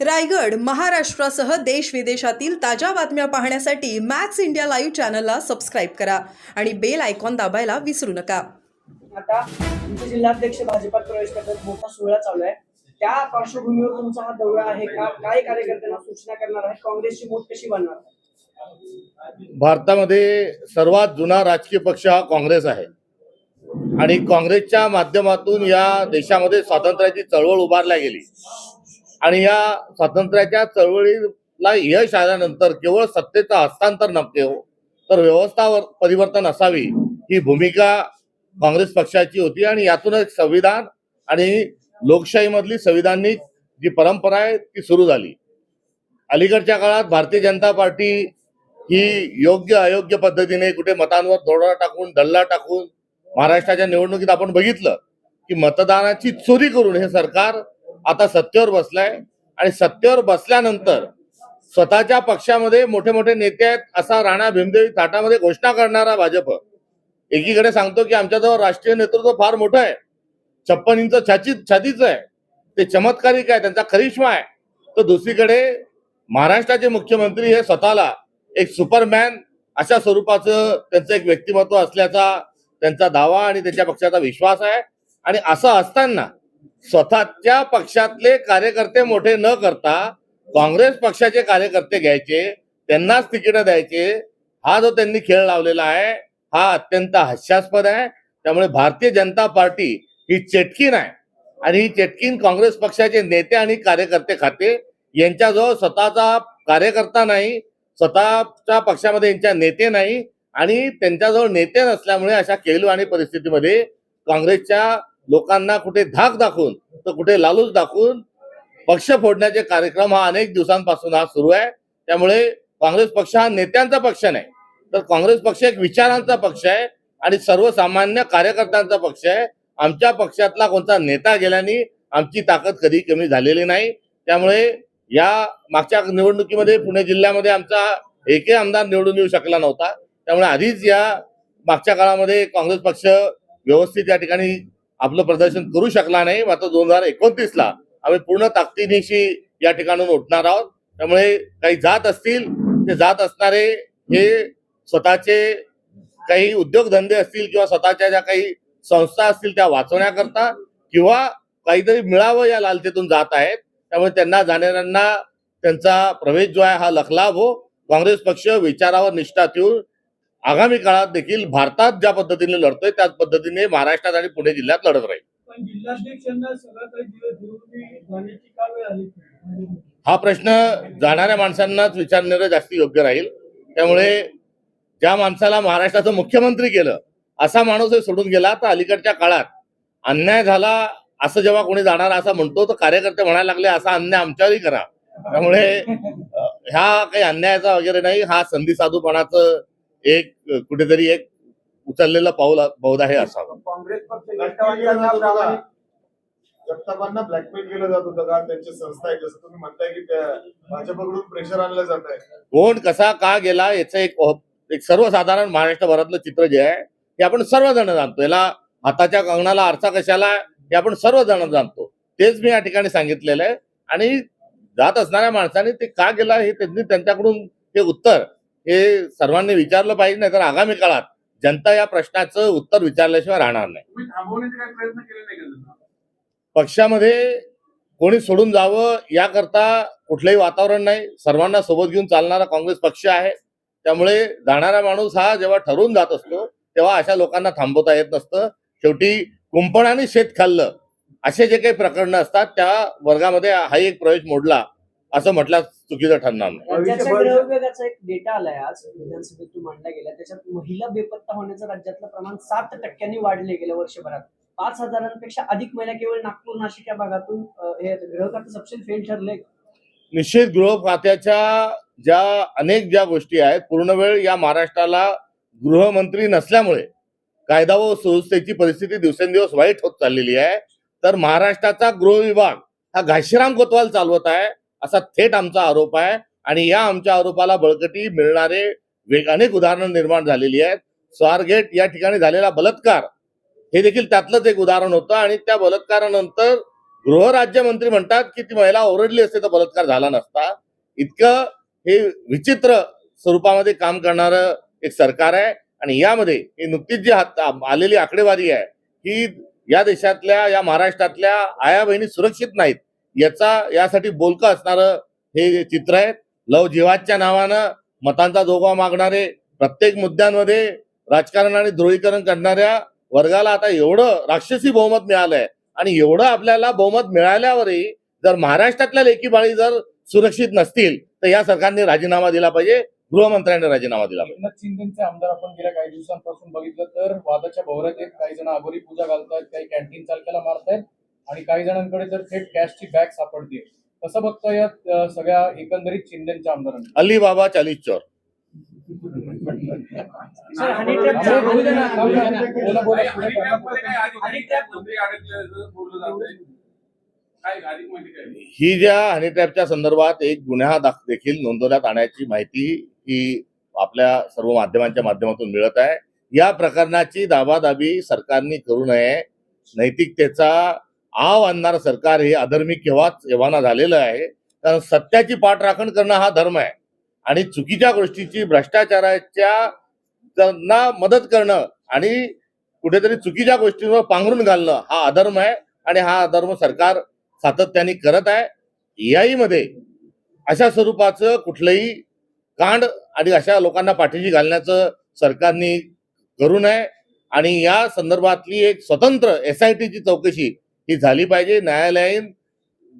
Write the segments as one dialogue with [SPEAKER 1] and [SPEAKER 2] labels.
[SPEAKER 1] रायगड महाराष्ट्रासह देश विदेशातील ताज्या बातम्या पाहण्यासाठी मॅक्स इंडिया लाईव्ह चॅनलला सबस्क्राईब करा आणि बेल आयकॉन दाबायला विसरू नका.
[SPEAKER 2] आता तुमचे जिल्हाध्यक्ष भाजपात प्रवेश करतात मोठा सोहळा चालू आहे. त्या पार्श्वभूमीवर तुमचा हा दौरा आहे का? काय कार्यकर्त्यांना सूचना करणार आहे? काँग्रेसची मोठ कशी बनणार?
[SPEAKER 3] भारतामध्ये सर्वात जुना राजकीय पक्ष हा काँग्रेस आहे. आणि काँग्रेसच्या माध्यमातून या देशामध्ये स्वातंत्र्याची चळवळ उभारल्या गेली. आणि या स्वातंत्र्याच्या चळवळीला यश आल्यानंतर केवळ सत्तेचं हस्तांतर नव्हते हो तर व्यवस्थावर परिवर्तन असावी ही भूमिका काँग्रेस पक्षाची होती. आणि यातून एक संविधान आणि लोकशाहीमधली संविधानिक जी परंपरा आहे ती सुरू झाली. अलीकडच्या काळात भारतीय जनता पार्टी ही योग्य अयोग्य पद्धतीने कुठे मतांवर दोडा टाकून डल्ला टाकून महाराष्ट्राच्या निवडणुकीत आपण बघितलं की मतदानाची चोरी करून हे सरकार आता सत्तेवर बसलाय आणि सत्तेवर बसल्यानंतर स्वतःच्या पक्षामध्ये मोठे मोठे नेते आहेत असा राणा भीमदेवी थाटामध्ये घोषणा करणारा भाजप. एकीकडे सांगतो की आमच्याजवळ राष्ट्रीय नेतृत्व फार मोठं आहे. छप्पन इंच छाची छातीचं आहे. ते चमत्कारिक आहे त्यांचा करिश्मा आहे. तर दुसरीकडे महाराष्ट्राचे मुख्यमंत्री हे स्वतःला एक सुपरमॅन अशा स्वरूपाचं त्यांचं एक व्यक्तिमत्व असल्याचा त्यांचा दावा आणि त्यांच्या पक्षाचा विश्वास आहे. आणि असं असताना स्वतःच्या पक्षातले कार्यकर्ते मोठे न करता काँग्रेस पक्षाचे कार्यकर्ते घ्यायचे त्यांनाच तिकीट द्यायचे. हा जो त्यांनी खेळ लावलेला आहे हा अत्यंत हास्यास्पद आहे. त्यामुळे भारतीय जनता पार्टी ही चेटकीन आहे. आणि ही चेटकीन काँग्रेस पक्षाचे नेते आणि कार्यकर्ते खाते यांच्याजवळ स्वतःचा कार्यकर्ता नाही स्वतःच्या पक्षामध्ये यांच्या नेते नाही आणि त्यांच्याजवळ नेते नसल्यामुळे अशा केलू आणि परिस्थितीमध्ये काँग्रेसच्या लोकांना कुठे धाक दाखवून तर कुठे लालूच दाखवून पक्ष फोडण्याचे कार्यक्रम हा अनेक दिवसांपासून हा सुरू आहे. त्यामुळे काँग्रेस पक्ष हा नेत्यांचा पक्ष नाही तर काँग्रेस पक्ष एक विचारांचा पक्ष आहे आणि सर्वसामान्य कार्यकर्त्यांचा पक्ष आहे. आमच्या पक्षातला कोणता नेता गेल्याने आमची ताकद कधी कमी झालेली नाही. त्यामुळे या मागच्या निवडणुकीमध्ये पुणे जिल्ह्यामध्ये आमचा एकही आमदार निवडून येऊ शकला नव्हता. त्यामुळे आधीच या मागच्या काळामध्ये काँग्रेस पक्ष व्यवस्थित या ठिकाणी आपलं प्रदर्शन करू शकला नाही मात्र दोन हजार एकोणतीस ला आम्ही पूर्ण ताकदीनिशी या ठिकाणून उठणार आहोत. त्यामुळे काही जात असतील ते जात असणारे हे स्वतःचे काही उद्योगधंदे असतील किंवा स्वतःच्या ज्या काही संस्था असतील त्या वाचवण्याकरता किंवा काहीतरी मिळावं या लालचेतून जात आहेत. त्यामुळे त्यांना जाणाऱ्यांना त्यांचा प्रवेश जो आहे हा लखलाभ हो. काँग्रेस पक्ष विचारावर निष्ठा ठेवून आगामी काळात देखील भारतात ज्या पद्धतीने लढतोय त्याच पद्धतीने महाराष्ट्रात आणि पुणे जिल्ह्यात लढत राहील. हा प्रश्न जाणाऱ्या माणसांनाच विचारणारं जास्त योग्य राहील. त्यामुळे ज्या माणसाला महाराष्ट्राचं मुख्यमंत्री केलं असा माणूस सोडून गेला तर अलीकडच्या काळात अन्याय झाला असं जेव्हा कोणी जाणार असं म्हणतो तर कार्यकर्ते म्हणायला लागले असा अन्याय आमच्यावरही करा. त्यामुळे ह्या काही अन्यायाचा वगैरे नाही हा संधी साधूपणाचं एक कुठेतरी एक उचललेलं पाऊल बहुधा हे असावं
[SPEAKER 2] काँग्रेस पक्ष
[SPEAKER 4] जगतापांना ब्लॅकमेल केलं जात होतं का? त्यांची संस्था आहे जसं तुम्ही म्हणताय की भाजपकडून प्रेशर आणलं जात आहे.
[SPEAKER 3] कोण कसा का गेला याचं एक एक सर्वसाधारण महाराष्ट्रभरातलं चित्र जे आहे हे आपण सर्वजण जाणतो. याला हाताच्या कंगणाला आरसा कशाला हे आपण सर्वजण जाणतो. तेच मी या ठिकाणी सांगितलेलं आहे. आणि जात असणाऱ्या माणसाने ते का गेला हे त्यांनी त्यांच्याकडून हे उत्तर हे सर्वांनी विचारलं पाहिजे नाही तर आगामी काळात जनता या प्रश्नाचं उत्तर विचारल्याशिवाय राहणार नाही. पक्षामध्ये कोणी सोडून जावं याकरता कुठलंही वातावरण नाही. सर्वांना सोबत घेऊन चालणारा काँग्रेस पक्ष आहे. त्यामुळे जाणारा माणूस हा जेव्हा ठरवून जात असतो तेव्हा अशा लोकांना थांबवता येत नसतं. शेवटी कुंपणाने शेत खाल्लं. असे जे काही प्रकरणं असतात त्या वर्गामध्ये हाही एक प्रवेश मोडला. असं म्हटल्यास चुकीचं ठरणार नाही.
[SPEAKER 2] एक डेटा आलाय आज विधानसभेतून मांडला गेला. त्याच्यात महिला बेपत्ता होण्याचं राज्यातलं प्रमाण सात टक्क्यांनी वाढले गेल्या वर्षभरात. पाच हजारांपेक्षा अधिक महिला केवळ नागपूर नाशिक या भागातून हे गृह खातं सबसिडी फेल ठरले.
[SPEAKER 3] निश्चित गृह खात्याच्या ज्या अनेक ज्या गोष्टी आहेत पूर्ण वेळ या महाराष्ट्राला गृहमंत्री नसल्यामुळे कायदा व सुव्यवस्थेची परिस्थिती दिवसेंदिवस वाईट होत चाललेली आहे. तर महाराष्ट्राचा गृह विभाग हा घाशीराम कोतवाल चालवत आहे. असा थेट आमचा आरोप आहे. आणि या आमच्या आरोपाला बळकटी मिळणारे वेग अनेक उदाहरणं निर्माण झालेली आहेत. स्वारगेट या ठिकाणी झालेला बलात्कार हे देखील त्यातलंच एक उदाहरण होतं. आणि त्या बलात्कारानंतर गृहराज्यमंत्री म्हणतात की ती महिला ओरडली असते तर बलात्कार झाला नसता. इतकं हे विचित्र स्वरूपामध्ये काम करणारं एक सरकार आहे. आणि यामध्ये ही नुकतीच जी हात आलेली आकडेवारी आहे की या देशातल्या या महाराष्ट्रातल्या आया बहिणी सुरक्षित नाहीत. याचा यासाठी बोलकं असणारं हे चित्र आहे. लव जीवाच्या नावानं मतांचा जोगा मागणारे प्रत्येक मुद्द्यांमध्ये राजकारण आणि ध्रुवीकरण करणाऱ्या वर्गाला आता एवढं राक्षसी बहुमत मिळालंय. आणि एवढं आपल्याला बहुमत मिळाल्यावरही जर महाराष्ट्रातल्या लेखी बाळी जर सुरक्षित नसतील तर या सरकारने राजीनामा दिला पाहिजे गृहमंत्र्यांनी राजीनामा दिला पाहिजे.
[SPEAKER 5] एकनाथ शिंदेचे आमदार आपण गेल्या काही दिवसांपासून बघितलं तर वादाच्या भोवऱ्यात काही जण आगोरी पूजा घालतायत काही कॅन्टीन चालकाला मारतायत. आणि काही जणांकडे तर थेट कॅशची बॅग सापडते कसं बघता यात अं, सगळ्या एकंदरीत शिंदेच्या आमदारांनी
[SPEAKER 3] अली बाबा चालीस चोर
[SPEAKER 5] बोलू. बोला
[SPEAKER 3] ही ज्या हनी ट्रॅपच्या संदर्भात एक गुन्हा दाख- देखील नोंदवण्यात आणण्याची माहिती ही आपल्या सर्व माध्यमांच्या माध्यमातून मिळत आहे या प्रकरणाची दाबादाबी सरकारने करू नये नैतिकतेचा आव आणणारं सरकार हे अधर्मी केव्हाच एव्हाना झालेलं आहे. कारण सत्याची पाठराखण करणं हा धर्म आहे. आणि चुकीच्या गोष्टीची भ्रष्टाचाराच्या त्यांना मदत करणं आणि कुठेतरी चुकीच्या गोष्टींवर पांघरून घालणं हा अधर्म आहे आणि हा अधर्म सरकार सातत्याने करत आहे. याईमध्ये अशा स्वरूपाचं कुठलंही कांड आणि अशा लोकांना पाठीशी घालण्याचं सरकारने करू नये. आणि या संदर्भातली एक स्वतंत्र एस आय टीची चौकशी ही झाली पाहिजे न्यायालयीन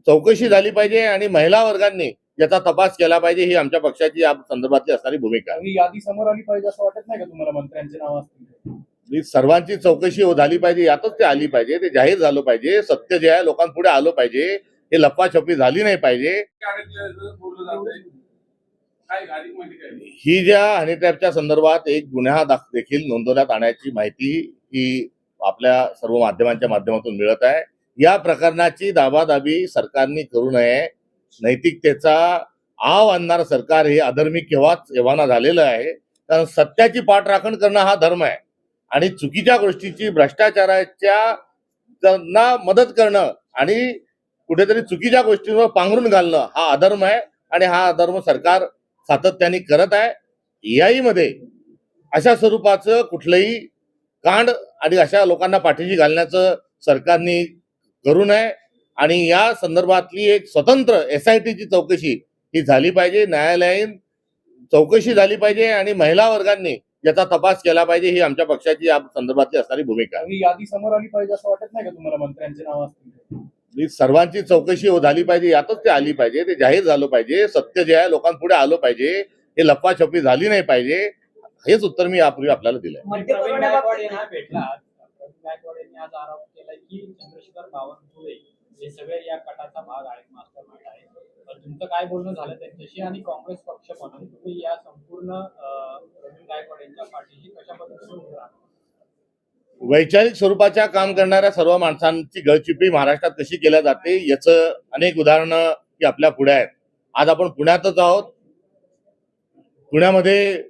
[SPEAKER 3] चौकशी झाली पाहिजे आणि महिला वर्गांनी याचा तपास केला पाहिजे ही आमच्या पक्षाची या संदर्भातली असणारी भूमिका आहे.
[SPEAKER 5] यादी समोर आली पाहिजे असं वाटत नाही का तुम्हाला मंत्र्यांचे नाव असतील
[SPEAKER 3] सर्वांची चौकशी हो- झाली पाहिजे यातच ते आली पाहिजे ते जाहीर झालं पाहिजे सत्य जे आहे लोकांपुढे आलं पाहिजे हे लपवाछपी झाली नाही पाहिजे. ही ज्या हनी ट्रॅपच्या संदर्भात एक गुन्हा दाख देखील नोंदवण्यात आणण्याची माहिती ही आपल्या सर्व माध्यमांच्या माध्यमातून मिळत आहे. या प्रकरणाची दाबादाबी सरकारने करू नये. नैतिकतेचा आव आणणारं सरकार हे अधर्मी केव्हाच एव्हाना झालेलं आहे. कारण सत्याची पाठराखण करणं हा धर्म आहे. आणि चुकीच्या गोष्टीची भ्रष्टाचाराच्या त्यांना मदत करणं आणि कुठेतरी चुकीच्या गोष्टींवर पांघरून घालणं हा अधर्म आहे आणि हा अधर्म सरकार सातत्याने करत आहे. याईमध्ये अशा स्वरूपाचं कुठलंही कांड आणि अशा लोकांना पाठीशी घालण्याचं सरकारने करू नये. आणि या संदर्भातली एक स्वतंत्र एस आय टीची चौकशी ही झाली पाहिजे. न्यायालयीन चौकशी झाली पाहिजे आणि महिला वर्गांनी याचा तपास केला पाहिजे. ही आमच्या पक्षाची या संदर्भातली असणारी भूमिका आहे.
[SPEAKER 5] ही यादी समोर आली पाहिजे असं वाटत नाही का तुम्हाला मंत्र्यांचे नाव असतील
[SPEAKER 3] ही सर्वांची चौकशी हो- झाली पाहिजे. यातच ते आली पाहिजे. ते जाहीर झालं पाहिजे. सत्य जे आहे लोकांपुढे आलं पाहिजे. हे लपवाछपी झाली नाही पाहिजे. हेच उत्तर मी यापूर्वी आपल्याला दिलंय.
[SPEAKER 6] यांनी आज आरोप केला की चंद्रशेखर बावनकुळे हे सगळे या कटाचा भाग आहेत मास्टर माइंड आहे तर तुमचं काय बोलणं झालं त्यांच्याशी आणि काँग्रेस पक्ष म्हणून तुम्ही या संपूर्ण प्रवीण गायकवाड यांच्या पाठीशी कशा पद्धतीने उभे राहता?
[SPEAKER 3] वैचारिक स्वरूपाच्या काम करणाऱ्या सर्व माणसांची गळचिपी महाराष्ट्रात कशी केल्या जाते याचं अनेक उदाहरणं की आपल्या पुढे आहेत. आज आपण पुण्यातच आहोत. पुण्यामध्ये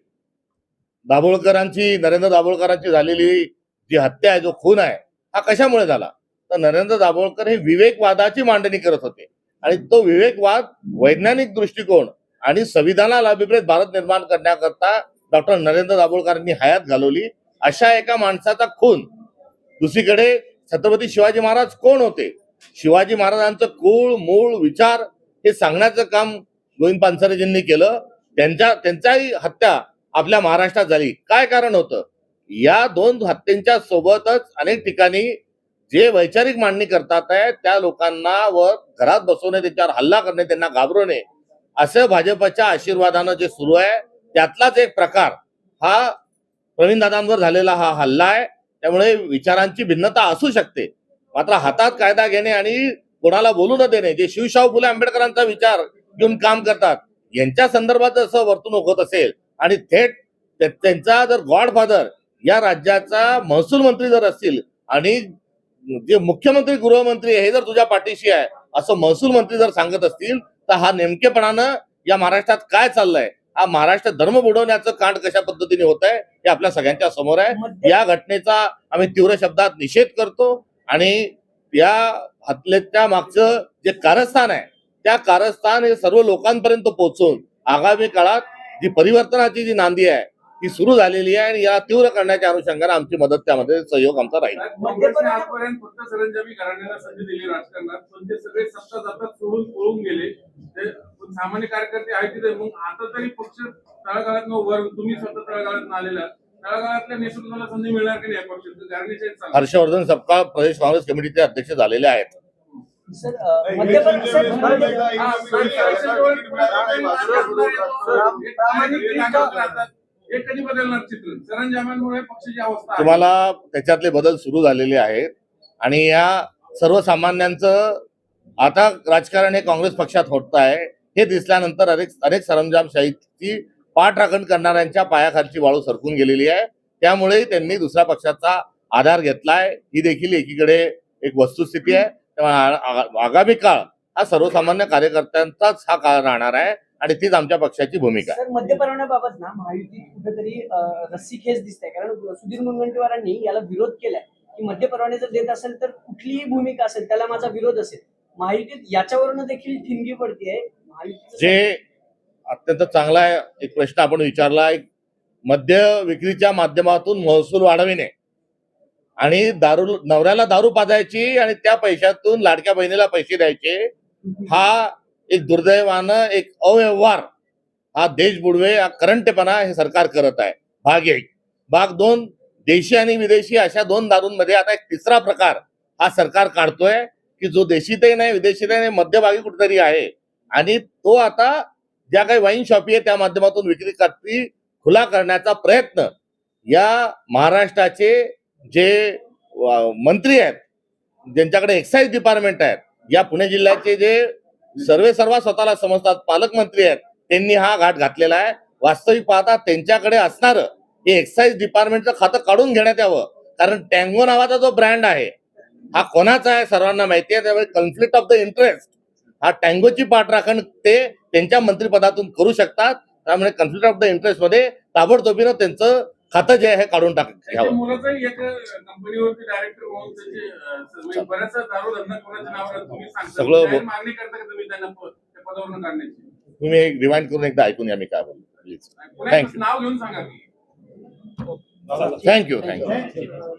[SPEAKER 3] दाभोळकरांची नरेंद्र दाभोळकरांची झालेली जी हत्या आहे जो खून आहे हा कशामुळे झाला? तर नरेंद्र दाभोळकर हे विवेकवादाची मांडणी करत होते. आणि तो विवेकवाद वैज्ञानिक दृष्टिकोन आणि संविधानाला अभिप्रेत भारत निर्माण करण्याकरता डॉक्टर नरेंद्र दाभोळकरांनी हयात घालवली. अशा एका माणसाचा खून. दुसरीकडे छत्रपती शिवाजी महाराज कोण होते? शिवाजी महाराजांचं कुळ मूळ विचार हे सांगण्याचं काम गोविंद पानसरेजींनी केलं. त्यांच्या त्यांच्याही हत्या आपल्या महाराष्ट्रात झाली. काय कारण होतं? या दोन हत्येंच्या सोबतच अनेक ठिकाणी जे वैचारिक मांडणी करतात आहे त्या लोकांना व घरात बसवणे त्यांच्यावर हल्ला करणे त्यांना घाबरवणे असं भाजपच्या आशीर्वादानं जे सुरू आहे त्यातलाच एक प्रकार हा प्रवीणदादांवर झालेला हा हल्ला आहे. त्यामुळे विचारांची भिन्नता असू शकते. मात्र हातात कायदा घेणे आणि कोणाला बोलू न देणे जे शिवशाहू फुले आंबेडकरांचा विचार घेऊन काम करतात यांच्या संदर्भात जसं वर्तणूक होत असेल आणि थेट त्यांचा जर गॉडफादर या राज्याचा महसूल मंत्री जर असतील आणि जे मुख्यमंत्री गृहमंत्री हे जर तुझ्या पाठीशी आहे असं महसूल मंत्री जर सांगत असतील तर हा नेमकेपणानं या महाराष्ट्रात काय चाललंय? हा महाराष्ट्र धर्म बुडवण्याचं कांड कशा पद्धतीने होत आहे हे आपल्या सगळ्यांच्या समोर आहे. या घटनेचा आम्ही तीव्र शब्दात निषेध करतो आणि या हत्येच्या मागचं जे कारस्थान आहे त्या कारस्थान हे सर्व लोकांपर्यंत पोहोचून आगामी काळात जी परिवर्तनाची जी नांदी आहे ती सुरू झालेली आहे आणि या तीव्र करण्याच्या अनुषंगाने आमची मदत त्यामध्ये सहयोग आमचा राहील.
[SPEAKER 7] सामान्य कार्यकर्ते आहेत तिथे. मग आता तरी पक्ष तळागाळात वर तुम्ही स्वतः तळागाळात आलेला. तळागाळातल्या नेतृत्वाला संधी मिळणार की नाही पक्षाचं गारणीचे सांगा.
[SPEAKER 3] हर्षवर्धन सपकाळ प्रदेश काँग्रेस कमिटीचे अध्यक्ष झालेले आहेत.
[SPEAKER 2] सर
[SPEAKER 7] हे कधी बदलणार चित्र. सरंजामांमुळे पक्षाची अवस्था आहे.
[SPEAKER 3] तुम्हाला त्याच्यातले बदल सुरू झालेले आहेत आणि या सर्वसामान्यांचं आता राजकारण हे काँग्रेस पक्षात होत आहे हे दिसल्यानंतर अनेक अनेक सरंजामशाहीची पाठराखण करणाऱ्यांच्या पायाखालची वाळू सरकून गेलेली आहे. त्यामुळे त्यांनी दुसऱ्या पक्षाचा आधार घेतलाय. ही देखील एकीकडे एक वस्तुस्थिती आहे. आ- आ- आगामी काळ हा सर्वसामान्य कार्यकर्त्यांचाच हा काळ राहणार आहे. आणि तीच आमच्या पक्षाची भूमिका. आहे
[SPEAKER 2] परवान्याबाबत ना महायुतीत कुठेतरी रस्सीखेच दिसते. कारण सुधीर मुनगंटीवारांनी याला विरोध केलाय. की मध्य परवाने जर देत असेल तर कुठलीही भूमिका असेल त्याला माझा विरोध असेल. महायुतीत याच्यावरून देखील ठिणगी महायुतीचं
[SPEAKER 3] जे अत्यंत चांगला आहे एक प्रश्न आपण विचारला एक मद्य विक्रीच्या माध्यमातून महसूल वाढविणे. आणि दारू नवऱ्याला दारू पाजायची आणि त्या पैशातून लाडक्या बहिणीला पैसे द्यायचे हा एक दुर्दैवानं एक अव्यवहार हा देश बुडवे हा करंटेपणा हे सरकार करत आहे. भाग एक. भाग दोन देशी आणि विदेशी अशा दोन दारूंमध्ये आता एक तिसरा प्रकार हा सरकार काढतोय की जो देशीतही नाही विदेशीतही नाही मध्यभागी कुठेतरी आहे. आणि तो आता ज्या काही वाईन शॉपी आहे त्या माध्यमातून विक्री करती खुला करण्याचा प्रयत्न या महाराष्ट्राचे जे मंत्री आहेत ज्यांच्याकडे एक्साईज डिपार्टमेंट आहेत या पुणे जिल्ह्याचे जे सर्वे सर्व स्वतःला समजतात. पालकमंत्री आहेत. त्यांनी हा घाट घातलेला आहे. वास्तविक पाहता त्यांच्याकडे असणारं हे एक्साईज डिपार्टमेंटचं खातं काढून घेण्यात यावं. कारण टँगो नावाचा जो ब्रँड आहे हा कोणाचा आहे सर्वांना माहिती आहे. त्यामुळे कॉन्फ्लिक्ट ऑफ द इंटरेस्ट हा टँगोची पाठराखण ते त्यांच्या मंत्रिपदातून करू शकतात. त्यामुळे कॉन्फ्लिक्ट ऑफ द इंटरेस्टमध्ये ताबडतोबीनं त्यांचं खातं जे आहे हे काढून टाक घ्यावं. सगळं
[SPEAKER 7] जाहीर
[SPEAKER 3] ब-
[SPEAKER 7] मागणी करता का तुम्ही
[SPEAKER 3] रिवाइंड करून एकदा ऐकून या मी काय बोलतो. प्लीज
[SPEAKER 7] की.
[SPEAKER 3] Thank you thank you